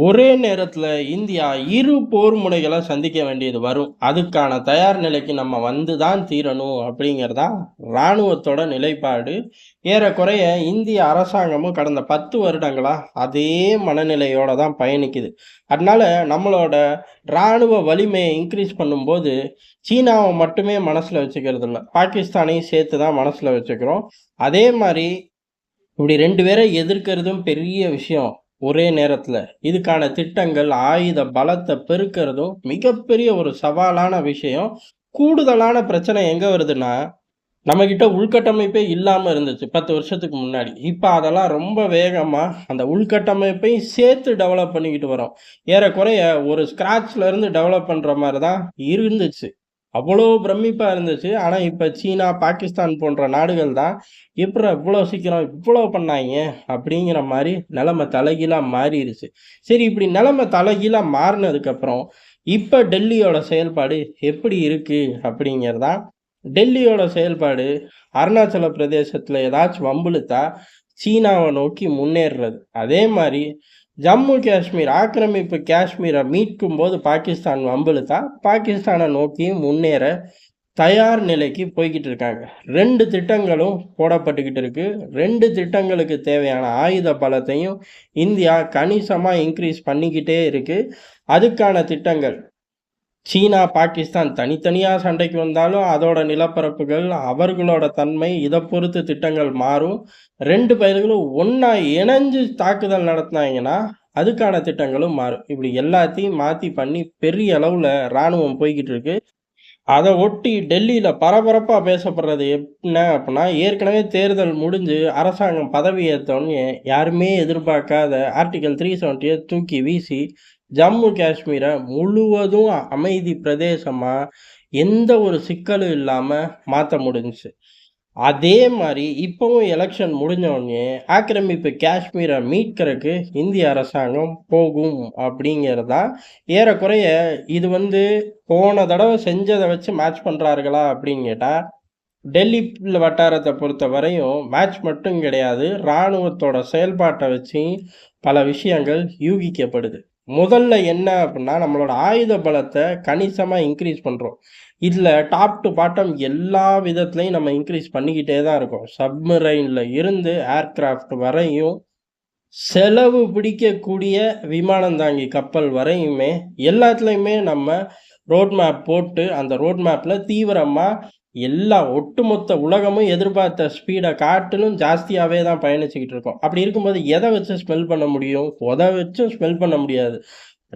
ஒரே நேரத்தில் இந்தியா இரு போர் முனைகளை சந்திக்க வேண்டியது வரும். அதுக்கான தயார் நிலைக்கு நம்ம வந்து தான் தீரணும் அப்படிங்கிறது தான் ராணுவத்தோட நிலைப்பாடு. ஏறக்குறைய இந்திய அரசாங்கமும் கடந்த 10 வருடங்களா அதே மனநிலையோட தான் பயணிக்குது. அதனால நம்மளோட ராணுவ வலிமையை இன்க்ரீஸ் பண்ணும்போது, சீனாவை மட்டுமே மனசில் வச்சுக்கிறது இல்லை பாகிஸ்தானையும் சேர்த்து தான் மனசில் வச்சுக்கிறோம். அதே மாதிரி இப்படி ரெண்டு பேரை எதிர்க்கிறதும் பெரிய விஷயம். ஒரே நேரத்தில் இதுக்கான திட்டங்கள், ஆயுத பலத்தை பெருக்கிறதும் மிகப்பெரிய ஒரு சவாலான விஷயம். கூடுதலான பிரச்சனை எங்கே வருதுன்னா, நம்மக்கிட்ட உள்கட்டமைப்பே இல்லாமல் இருந்துச்சு 10 வருஷத்துக்கு முன்னாடி. இப்போ அதெல்லாம் ரொம்ப வேகமாக அந்த உள்கட்டமைப்பையும் சேர்த்து டெவலப் பண்ணிக்கிட்டு வரோம். ஏறக்குறைய ஒரு ஸ்க்ராட்ச்லேருந்து டெவலப் பண்ணுற மாதிரி தான் இருந்துச்சு. அவ்வளோ பிரமிப்பாக இருந்துச்சு. ஆனால் இப்போ சீனா, பாகிஸ்தான் போன்ற நாடுகள் தான் எப்படி இவ்வளோ சீக்கிரம் இவ்வளோ பண்ணாங்க அப்படிங்கிற மாதிரி நிலமை தலைகீழாக மாறிடுச்சு சரி இப்படி நிலமை தலைகீழாக மாறினதுக்கப்புறம் இப்போ டெல்லியோட செயல்பாடு எப்படி இருக்குது அப்படிங்கிறது டெல்லியோட செயல்பாடு அருணாச்சல பிரதேசத்தில் ஏதாச்சும் வம்பிழுத்தா, சீனாவை நோக்கி முன்னேறுறது. அதே மாதிரி ஜம்மு காஷ்மீர் ஆக்கிரமிப்பு காஷ்மீரை மீட்கும் போது பாகிஸ்தான் வம்பிழுத்தா, பாகிஸ்தானை நோக்கி முன்னேற தயார் நிலைக்கு போய்கிட்டு இருக்காங்க. ரெண்டு திட்டங்களும் போடப்பட்டுக்கிட்டு இருக்கு. ரெண்டு திட்டங்களுக்கு தேவையான ஆயுத பலத்தையும் இந்தியா கணிசமாக இன்க்ரீஸ் பண்ணிக்கிட்டே இருக்கு. அதுக்கான திட்டங்கள் சீனா, பாகிஸ்தான் தனித்தனியாக சண்டைக்கு வந்தாலும், அதோட நிலப்பரப்புகள், அவர்களோட தன்மை இதை பொறுத்து திட்டங்கள் மாறும். ரெண்டு பயிர்களும் ஒன்றா இணைஞ்சு தாக்குதல் நடத்தினாங்கன்னா அதுக்கான திட்டங்களும் மாறும். இப்படி எல்லாத்தையும் மாற்றி பண்ணி பெரிய அளவில் ராணுவம் போய்கிட்டு இருக்கு. அதை ஒட்டி டெல்லியில் பரபரப்பாக பேசப்படுறது என்ன அப்படின்னா, ஏற்கனவே தேர்தல் முடிஞ்சு அரசாங்கம் பதவி யாருமே எதிர்பார்க்காத ஆர்ட்டிக்கல் த்ரீ செவன்ட்டியை தூக்கி வீசி, ஜம்மு காஷ்மீரை முழுவதும் அமைதி பிரதேசமாக எந்த ஒரு சிக்கலும் இல்லாமல் மாற்ற முடிஞ்சுச்சு. அதே மாதிரி இப்போவும் எலெக்ஷன் முடிஞ்சவுடனே ஆக்கிரமிப்பு காஷ்மீரை மீட்கிறதுக்கு இந்திய அரசாங்கம் போகும் அப்படிங்கிறது ஏறக்குறைய இது வந்து போன தடவை செஞ்சதை வச்சு மேட்ச் பண்ணுறார்களா அப்படின்னு கேட்டால் டெல்லி வட்டாரத்த பொறுத்தவரையும் மேட்ச் மட்டும் கிடையாது. ராணுவத்தோட செயல்பாட்டை வச்சு பல விஷயங்கள் யூகிக்கப்படுது. முதல்ல என்ன அப்படின்னா, நம்மளோட ஆயுத பலத்தை கணிசமாக இன்க்ரீஸ் பண்ணுறோம் இதில் டாப் டூ பாட்டம் எல்லா விதத்துலையும் நம்ம இன்க்ரீஸ் பண்ணிக்கிட்டே தான் இருக்கோம். சப்மரைனில் இருந்து ஏர்கிராஃப்ட் வரையும், செலவு பிடிக்கக்கூடிய விமானந்தாங்கி கப்பல் வரையுமே எல்லாத்துலேயுமே நம்ம ரோட் மேப் போட்டு, அந்த ரோட் மேப்பில் தீவிரமாக எல்லா ஒட்டுமொத்த உலகமும் எதிர்பார்த்த ஸ்பீடை காட்டிலும் ஜாஸ்தியாகவே தான் பயணிச்சுக்கிட்டு இருக்கோம். அப்படி இருக்கும்போது எதை வச்சு ஸ்மெல் பண்ண முடியும்? உதை வச்சும் ஸ்மெல் பண்ண முடியாது.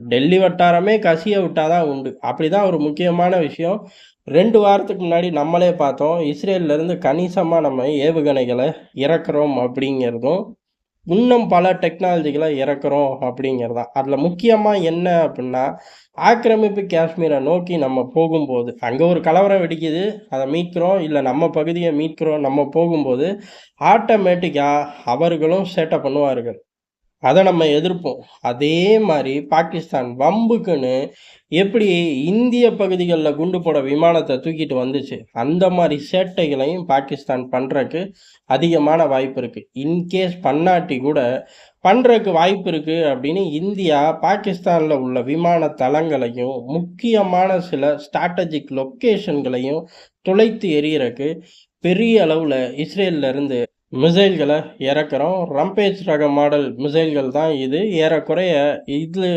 டெல்லி வட்டாரமே கசிய விட்டால் தான் உண்டு. அப்படிதான் ஒரு முக்கியமான விஷயம். ரெண்டு வாரத்துக்கு முன்னாடி நம்மளே பார்த்தோம். இஸ்ரேல்ல இருந்து நம்ம ஏவுகணைகளை இறக்குறோம் அப்படிங்கிறதும், இன்னும் பல டெக்னாலஜிகளை இறக்குறோம் அப்படிங்கிறது தான். அதில் முக்கியமாக என்ன அப்படின்னா, ஆக்கிரமிப்பு காஷ்மீரை நோக்கி நம்ம போகும்போது, அங்கே ஒரு கலவரம் வெடிக்குது. அதை மீட்கிறோம். இல்லை நம்ம பகுதியை மீட்கிறோம். நம்ம போகும்போது, ஆட்டோமேட்டிக்காக அவர்களும் சேட்டை பண்ணுவார்கள். அதை நம்ம எதிர்ப்போம். அதே மாதிரி பாகிஸ்தான் வம்புக்குன்னு எப்படி இந்திய பகுதிகளில் குண்டு போட விமானத்தை தூக்கிட்டு வந்துச்சு, அந்த மாதிரி சேட்டைகளையும் பாகிஸ்தான் பண்ணுறக்கு அதிகமான வாய்ப்பு இருக்குது இன்கேஸ் பண்ணாட்டி கூட, பண்ணுறக்கு வாய்ப்பு இருக்குது அப்படின்னு இந்தியா பாகிஸ்தானில் உள்ள விமான தளங்களையும், முக்கியமான சில ஸ்ட்ராட்டஜிக் லொக்கேஷன்களையும் துளைத்து எறியறக்கு பெரிய அளவில் இஸ்ரேல்ல இருந்து மிசைல்களை இறக்குறோம். ரம்பேஜ் ரக மாடல் மிசைல்கள் தான் இது. ஏறக்குறைய இது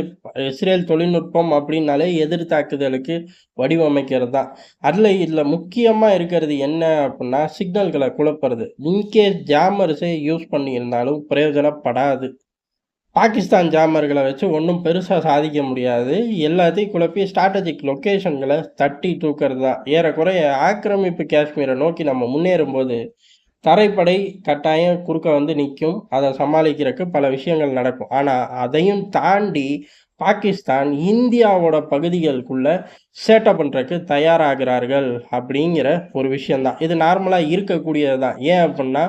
இஸ்ரேல் தொழில்நுட்பம் அப்படின்னாலே எதிர் தாக்குதலுக்கு வடிவமைக்கிறது தான். அதில் இதில் முக்கியமாக இருக்கிறது என்ன அப்படின்னா, சிக்னல்களை குழப்புறது. இன்கேஸ் ஜாமர்ஸை யூஸ் பண்ணியிருந்தாலும் பிரயோஜனப்படாது. பாகிஸ்தான் ஜாமர்களை வச்சு ஒன்றும் பெருசாக சாதிக்க முடியாது. எல்லாத்தையும் குழப்பி ஸ்ட்ராட்டஜிக் லொக்கேஷன்களை தட்டி தூக்கிறது தான். ஏறக்குறைய ஆக்கிரமிப்பு காஷ்மீரை நோக்கி நம்ம முன்னேறும்போது, தரைப்படை கட்டாயம் குறுக்க வந்து நிற்கும் அதை சமாளிக்கிறக்கு பல விஷயங்கள் நடக்கும். ஆனால் அதையும் தாண்டி பாகிஸ்தான் இந்தியாவோட பகுதிகளுக்குள்ள சேட்டை பண்ணுறக்கு தயாராகிறார்கள் அப்படிங்கிற ஒரு விஷயந்தான் இது நார்மலாக இருக்கக்கூடியது தான். ஏன் அப்படின்னா,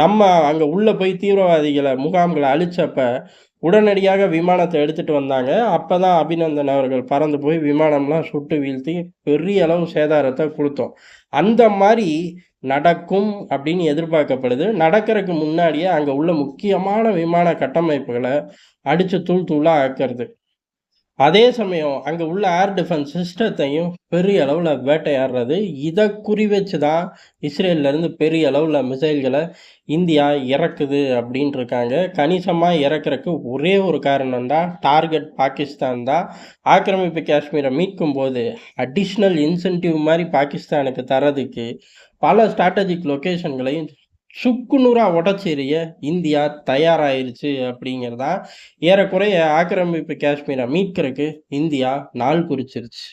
நம்ம அங்கே உள்ளே போய் தீவிரவாதிகளை முகாம்களை அழிச்சப்ப, உடனடியாக விமானத்தை எடுத்துகிட்டு வந்தாங்க. அப்பதான் அபிநந்தன் அவர்கள் பறந்து போய் விமானம்லாம் சுட்டு வீழ்த்தி பெரிய அளவு சேதாரத்தை கொடுத்தோம் அந்த மாதிரி நடக்கும் அப்படின்னு எதிர்பார்க்கப்படுது. நடக்கிறதுக்கு முன்னாடியே அங்கே உள்ள முக்கியமான விமான கட்டமைப்புகளை அடித்து தூள் தூளாக ஆக்கிறது அதே சமயம் அங்கே உள்ள ஏர் டிஃபென்ஸ் சிஸ்டத்தையும் பெரிய அளவில் வேட்டையாடுறது. இதை குறி வச்சு தான் இஸ்ரேல்ல இருந்து பெரிய அளவில் மிசைல்களை இந்தியா இறக்குது அப்படின்ட்டு இருக்காங்க. கணிசமாக இறக்குறக்கு ஒரே ஒரு காரணம் தான் டார்கெட் பாகிஸ்தான் தான். ஆக்கிரமிப்பு மீட்கும் போது அடிஷ்னல் இன்சென்டிவ் மாதிரி பாகிஸ்தானுக்கு தர்றதுக்கு பல ஸ்ட்ராட்டஜிக் லொக்கேஷன்களையும் சுக்குநூறா உடச்சிறிய இந்தியா தயாராயிருச்சு அப்படிங்கிறதா ஏறக்குறைய ஆக்கிரமிப்பு காஷ்மீரை மீட்கிறதுக்கு இந்தியா நாள் குறிச்சிருச்சு.